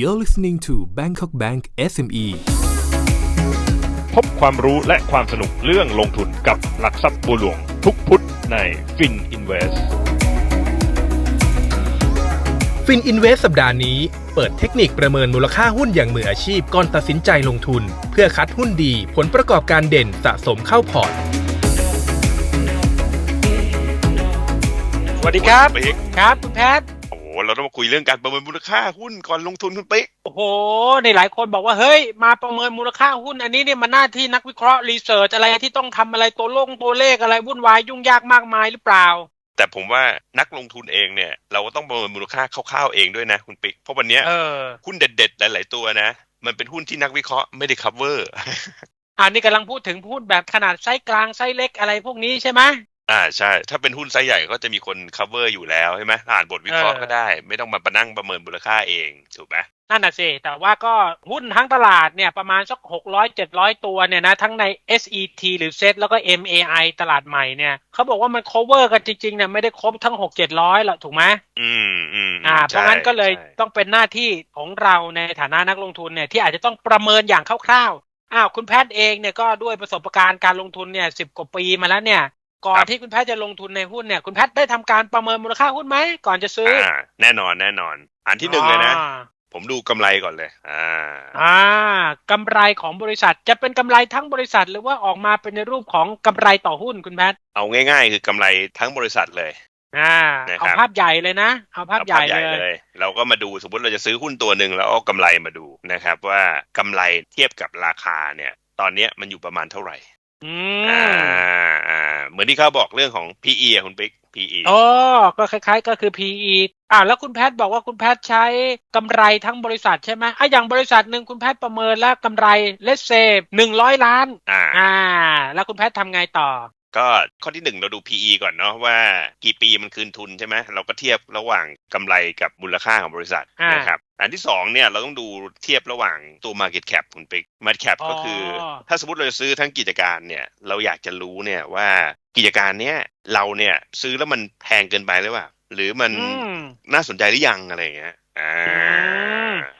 You're listening to Bangkok Bank SME พบความรู้และความสนุกเรื่องลงทุนกับหลักทรัพย์บัวหลวง ทุกพุธใน Fin Invest ฟินอินเวสสัปดาห์นี้ เปิดเทคนิคประเมินมูลค่าหุ้นอย่างมืออาชีพก่อนตัดสินใจลงทุน เพื่อคัดหุ้นดีผลประกอบการเด่นสะสมเข้าพอร์ต สวัสดีครับณปิ๊กครับ คุณแพทย์โอ้โห เราต้องมาคุยเรื่องการประเมินมูลค่าหุ้นก่อนลงทุนคุณปิ๊กโอ้โหในหลายคนบอกว่าเฮ้ยมาประเมินมูลค่าหุ้น อันนี้เนี่ยมันหน้าที่นักวิเคราะห์รีเสิร์ชอะไรที่ต้องทำอะไรตัวลงตัวเลขอะไรวุ่นวายยุ่งยากมากมายหรือเปล่า แต่ผมว่านักลงทุนเองเนี่ยเราก็ต้องประเมินมูลค่าคร่าวๆเองด้วยนะคุณปิ๊กเพราะวันเนี้ยเออหุ้นเด็ดๆหลาย ๆตัวนะ มันเป็นหุ้นที่นักวิเคราะห์ไม่ได้ cover อันนี้กำลังพูดถึงหุ้นแบบขนาดไซส์กลางไซส์เล็กอะไรพวกนี้ใช่ไหม อ่าใช่ ถ้าเป็นหุ้นไซส์ใหญ่ก็จะมีคน cover อยู่แล้วใช่ไหมอ่านบทวิเคราะห์เออก็ได้ ไม่ต้องมาประนั่งประเมินมูลค่าเองถูกไหมนั่นน่ะสิแต่ว่าก็หุ้นทั้งตลาดเนี่ยประมาณสักหกร้อยเจ็ดร้อยตัวเนี่ยนะทั้งใน SET หรือ SET แล้วก็ MAI ตลาดใหม่เนี่ยเขาบอกว่ามัน cover กันจริงๆเนี่ยไม่ได้ครบทั้งหกเจ็ดร้อยหรอกถูกไหมอืมอืมอ่าเพใช่ราะงั้นก็เลยใช่ต้องเป็นหน้าที่ของเราในฐานะนักลงทุนเนี่ยที่อาจจะต้องประเมินอย่างคร่าวๆอ้าวคุณแพทย์เองเนี่ยก็ด้วยประสบการณ์การลงทุนเนี่ยสิบกว่าปีมาแล้วเนี่ย ก่อนที่คุณแพทย์จะลงทุนในหุ้นเนี่ย คุณแพทย์ได้ทำการประเมินมูลค่าหุ้นไหมก่อนจะซื้ออ่าแน่นอนแน่นอน อันที่หนึ่งเลยนะอ่าผมดูกำไรก่อนเลย อ่า อ่ากำไรของบริษัทจะเป็นกำไรทั้งบริษัท หรือว่าออกมาเป็นในรูปของกำไรต่อหุ้นคุณแพทย์เอาง่ายๆ คือกำไรทั้งบริษัทเลยอ่านะครับเอาภาพใหญ่เลยนะ เอาภาพเอาใหญ่ภาพใหญ่เลยเลย เราก็มาดูสมมติเราจะซื้อหุ้นตัวหนึ่งแล้วเอากำไรมาดูนะครับ ว่ากำไรเทียบกับราคาเนี่ย ตอนเนี้ยมันอยู่ประมาณเท่าไหร่ อือ่ามอ่า เหมือนที่เขาบอกเรื่องของ PE อะคุณปิ๊ก PE อ๋อก็คล้าย ๆ ก็คือ PE อ่าแล้วคุณแพทย์บอกว่าคุณแพทย์ใช้กำไรทั้งบริษัทใช่ไหมอะอย่างบริษัทหนึ่งคุณแพทย์ประเมินแล้วกำไรเลสเซหนึ่งร้อยล้าน อ่าอ่าแล้วคุณแพทย์ทำไงต่อ ก็ข้อที่หนึ่งเราดู PE ก่อนเนาะว่ากี่ปีมันคืนทุนใช่ไหมเราก็เทียบระหว่างกำไรกับมูลค่าของบริษัทอ่านนะครับอันที่สองเนี่ยเราต้องดูเทียบระหว่างตัว Market Cap คุณปิ๊ก Market Cap ก็คืออถ้าสมมติเราจะซื้อทั้งกิจการเนี่ยเราอยากจะรู้เนี่ยว่ากิจการเนี้ยเราเนี่ยซื้อแล้วมันแพงเกินไปหรือเปล่าหรือมันอืมน่าสนใจหรือยังอะไรอย่างเงี้ยอ่า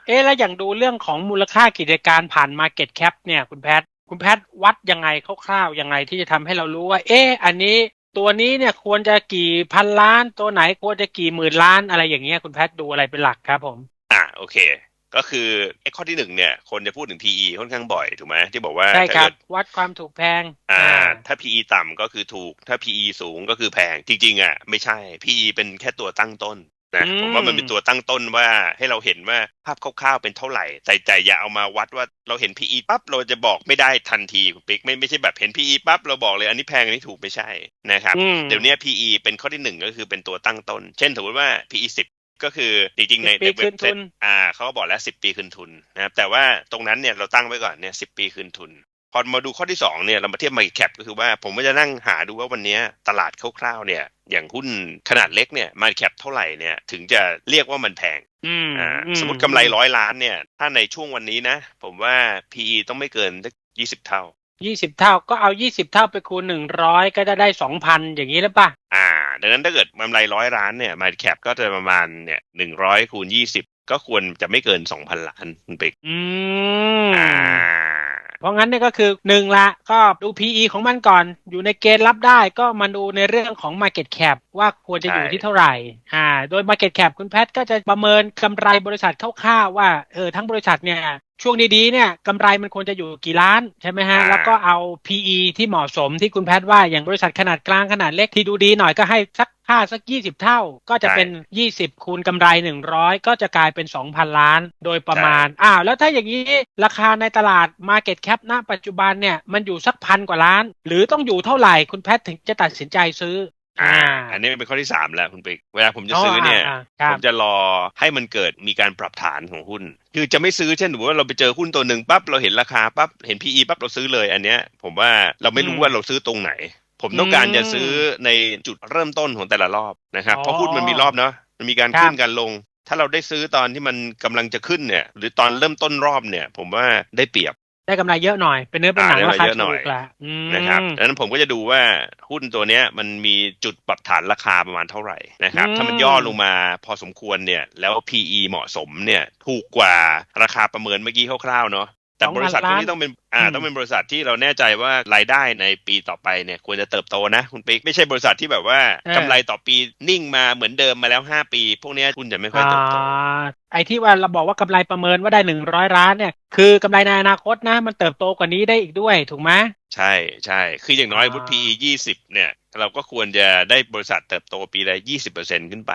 เอ๊ะแล้วอย่างดูเรื่องของมูลค่ากิจการผ่าน Market Cap เนี่ยคุณแพทย์ คุณแพทย์วัดยังไงคร่าวๆยังไงที่จะทำให้เรารู้ว่า เอ๊ะอันนี้ตัวนี้เนี่ยควรจะกี่พันล้านตัวไหนควรจะกี่หมื่นล้านอะไรอย่างเงี้ยคุณแพทย์ดูอะไรเป็นหลักครับผม อ่าโอเค ก็คือไอ้ข้อที่หนึ่งเนี่ยคนจะพูดถึง PE ค่อนข้างบ่อยถูกไหมที่บอกว่าใช่คถ้ารับเกิดวัดความถูกแพง อ่า ถ้า PE ต่ำก็คือถูก ถ้า PE สูงก็คือแพงจริงๆอะไม่ใช่ PE เป็นแค่ตัวตั้งต้น นะอืมผมว่ามันเป็นตัวตั้งต้นว่าให้เราเห็นว่าภาพคร่าวๆเป็นเท่าไหร่ แต่ใจอย่าเอามาวัดว่าเราเห็น PE ปั๊บเราจะบอกไม่ได้ทันทีคุณปิ๊กไม่ไม่ใช่แบบเห็น PE ปั๊บเราบอกเลยอันนี้แพงอันนี้ถูกไม่ใช่นะครับอืมเดี๋ยวนี้ PE เป็นข้อที่หนึ่งก็คือเป็นตัวตั้งต้น เช่นสมมติว่า PE สิบก็คือจริงๆใน10ปีในเว็คืบนเซ็ทุตนอ่าเขาก็บอกแล้วสิบปีคืนทุนนะครับแต่ว่าตรงนั้นเนี่ยเราตั้งไว้ก่อนเนี่ยสิบปีคืนทุน พอมาดูข้อที่สองเนี่ยเรามาเทียบ market cap ก็คือว่าผมก็จะนั่งหาดูว่าวันเนี้ยตลาดคร่าวๆเนี่ย อย่างหุ้นขนาดเล็กเนี่ย market cap เท่าไหร่เนี่ยถึงจะเรียกว่ามันแพงอืมอ่าอืสมมติกำไรร้อยล้านเนี่ย ถ้าในช่วงวันนี้นะ ผมว่า PE ต้องไม่เกินยี่สิบเท่ายี่สิบเท่าก็เอายี่สิบเท่าไปคูณหนึ่งร้อยก็จะได้สองพันอย่างนี้แล้วป่ะอ่า ดังนั้นถ้าเกิดกำไรร้อยล้านเนี่ย market cap ก็จะประมาณเนี่ยหนึ่งร้อยคูณยี่สิบก็ควรจะไม่เกินสองพันล้านคุณปิ๊กอืมอ่า เพราะงั้นเนี่ยก็คือหนึ่งละก็ดู PE ของมันก่อน อยู่ในเกณฑ์รับได้ก็มาดูในเรื่องของ Market Cap ว่าควรจะอยู่ใช่ที่เท่าไหร่อ่าโดย Market Cap คุณแพทย์ก็จะประเมินกำไรบริษัทคร่าวๆว่าเออทั้งบริษัทเนี่ยช่วงดีๆเนี่ยกำไรมันควรจะอยู่กี่ล้านใช่ไหมฮะ แล้วก็เอา PE ที่เหมาะสมที่คุณแพทย์ว่าอย่างบริษัทขนาดกลางขนาดเล็กที่ดูดีหน่อยก็ให้สัก ค่าสัก20เท่าก็จะเป็น20คูณกำไร100ก็จะกลายเป็น2,000ล้าน โดยประมาณอ้าวแล้วถ้าอย่างนี้ราคาในตลาด Market Cap ณปัจจุบันเนี่ยมันอยู่สักพันกว่าล้าน หรือต้องอยู่เท่าไหร่คุณแพทย์ถึงจะตัดสินใจซื้ออ่าอ่า อันนี้เป็นข้อที่สามแล้วคุณปิ๊กเวลาผมจะซื้อเนี่ยอ่าครัผบมจะรอให้มันเกิดมีการปรับฐานของหุ้น คือจะไม่ซื้อเช่นสมมติว่าเราไปเจอหุ้นตัวหนึ่งปั๊บเราเห็นราคาปั๊บเห็น PE ปั๊บเราซื้อเลย อันเนี้ยผมว่าเราไม่รู้อืมว่าเราซื้อตรงไหน ผมต้องการอืมจะซื้อในจุดเริ่มต้นของแต่ละรอบนะครับอ๋อเพราะหุ้นมันมีรอบเนาะมันมีการครับขึ้นการลง ถ้าเราได้ซื้อตอนที่มันกำลังจะขึ้นเนี่ย หรือตอนเริ่มต้นรอบเนี่ย ผมว่าได้เปรียบได้กำไรเยอะหน่อย เป็นเนื้อเป็นหนังอ่าได้ราคาเยอะหน่ถูอยกละอืมนะครับดังนั้นผมก็จะดูว่าหุ้นตัวเนี้ยมันมีจุดปรับฐานราคาประมาณเท่าไหร่นะครับอืมถ้ามันย่อลงมาพอสมควรเนี่ย แล้ว PE เหมาะสมเนี่ย ถูกกว่าราคาประเมินเมื่อกี้คร่าวๆเนาะ แต่บริษัทพวกนี้ต้องเป็นอ่าอืมต้องเป็นบริษัทที่เราแน่ใจว่ารายได้ในปีต่อไปเนี่ยควรจะเติบโตนะคุณปิ๊กไม่ใช่บริษัทที่แบบว่ากำไรต่อปีนิ่งมาเหมือนเดิมมาแล้ว 5 ปี พวกเนี้ยหุ้นจะไม่ค่อยอ่าเติบโตไอ้ที่ว่าเราบอกว่ากำไรประเมินว่าได้หนึ่งร้อยล้านเนี่ยคือกำไรในอนาคตนะ มันเติบโตกว่านี้ได้อีกด้วยถูกไหมใช่ใช่คืออย่างน้อยอ่าวุฒิ PE 20เนี่ย เราก็ควรจะได้บริษัทเติบโตปีละ20%ขึ้นไป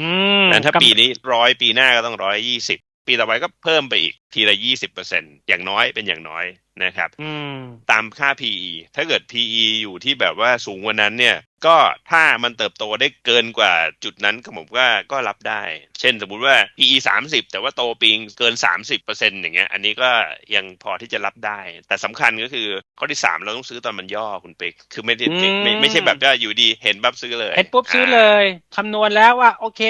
อืมนั้นถ้ากำปีนี้ร้อยปีหน้าก็ต้องร้อยยี่สิบ ปีต่อไปก็เพิ่มไปอีกทีละยี่สิบเปอร์เซ็นอย่างน้อยเป็นอย่างน้อย นะครับอืมตามค่า PE ถ้าเกิด PE อยู่ที่แบบว่าสูงกว่านั้นเนี่ย ก็ถ้ามันเติบโตได้เกินกว่าจุดนั้นก็ผมว่าก็รับได้ เช่นสมมุติว่า PE 30 แต่ว่าโตปีเกิน 30เปอร์เซ็นอย่างเงี้ย อันนี้ก็ยังพอที่จะรับได้ แต่สำคัญก็คือข้อที่ 3 เราต้องซื้อตอนมันย่อคุณปิ๊กคือไม่ได้อืมไม่ไม่ใช่แบบว่าอยู่ดีเห็นปั๊บซื้อเลย เห็นปุ๊บซื้อเลยคำนวณแล้วว่าโอเค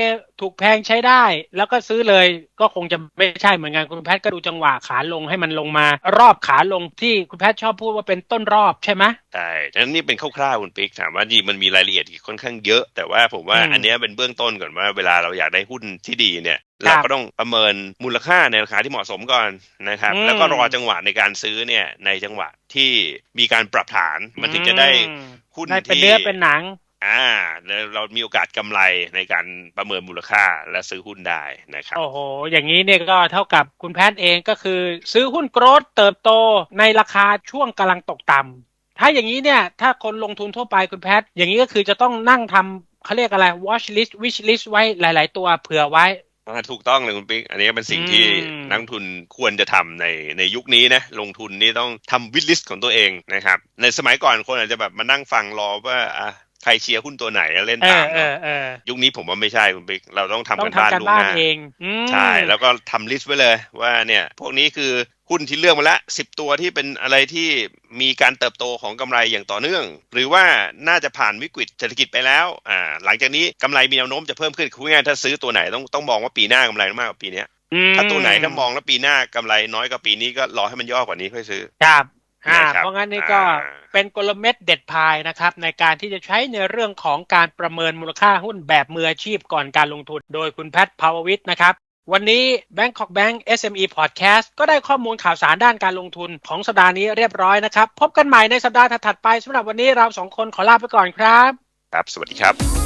ถูกแพงใช้ได้ แล้วก็ซื้อเลยก็คงจะไม่ใช่เหมือนกันคุณแพทย์ก็ดูจังหวะขาลงให้มันลงมารอบขาลงที่คุณแพทย์ชอบพูดว่าเป็นต้นรอบใช่ไหมใช่ฉะนั้นนี่เป็นคร่าวๆคุณปิ๊กถามว่าจริงมันมีรายละเอียดอีกค่อนข้างเยอะ แต่ว่าผมว่าอืมอันเนี้ยเป็นเบื้องต้นก่อนว่าเวลาเราอยากได้หุ้นที่ดีเนี่ยครัเราบก็ต้องประเมินมูลค่าในราคาที่เหมาะสมก่อนนะครับอืมแล้วก็รอจังหวะในการซื้อเนี่ยในจังหวะที่มีการปรับฐานมันถึงจะได้อืมหุ้นได้เป็นที่เนื้อเป็นหนัง อ่าแล้วเรามีโอกาสกำไรในการประเมินมูลค่าและซื้อหุ้นได้นะครับ โอ้โห อย่างนี้เนี่ยก็เท่ากับคุณแพทย์เองก็คือ ซื้อหุ้นโกรดเติบโตในราคาช่วงกำลังตกต่ำถ้าอย่างนี้เนี่ย ถ้าคนลงทุนทั่วไปคุณแพทย์อย่างนี้ก็คือจะต้องนั่งทำเขาเรียกอะไร watch list wish list ไว้หลาย ๆ ตัวเผื่อไว้อ่าถูกต้องเลยคุณปิ๊กอันนี้ก็เป็นสิ่งที่อืมนักลงทุนควรจะทำในในยุคนี้นะลงทุนนี่ต้องทำวิดลิสต์ของตัวเองนะครับ ในสมัยก่อนคนอาจจะแบบมานั่งฟังรอว่าอะ ใครเชียร์หุ้นตัวไหนแล้วเล่นเอตาอมเอเนาะอเออยุคนี้ผมว่าไม่ใช่คุณปิ๊กเราต้องทำต้อกังนบ้านทำการล่วงบ้าหนน้าเองอืมใช่แล้วก็ทำลิสต์ไว้เลยว่าเนี่ยพวกนี้คือหุ้นที่เลือกมาละสิบตัวที่เป็นอะไรที่มีการเติบโตของกำไรอย่างต่อเนื่อง หรือว่าน่าจะผ่านวิกฤตเศรษฐกิจไปแล้วอ่าหลังจากนี้กำไรมีแนวโน้มจะเพิ่มขึ้นคือง่ายๆถ้าซื้อตัวไหนต้องต้องมองว่าปีหน้ากำไรมากกว่าปีเนี้ยอืมถ้าตัวไหนถ้ามองแล้วปีหน้ากำไรน้อยกว่าปีนี้ก็รอให้มันย่อกว่านี้ค่อยซื้อ ครับ อ่านะครับเพราะงั้นนี่ก็อ่าเป็นกลเม็ดเด็ดพายนะครับ ในการที่จะใช้ในเรื่องของการประเมินมูลค่าหุ้นแบบมืออาชีพก่อนการลงทุน โดยคุณแพทย์ภาววิทย์นะครับ วันนี้ Bangkok Bank SME Podcast ก็ได้ข้อมูลข่าวสารด้านการลงทุนของสัปดาห์นี้เรียบร้อยนะครับ พบกันใหม่ในสัปดาห์ถัดๆไปสำหรับวันนี้เราสองคนขอลาไปก่อนครับ ครับ สวัสดีครับ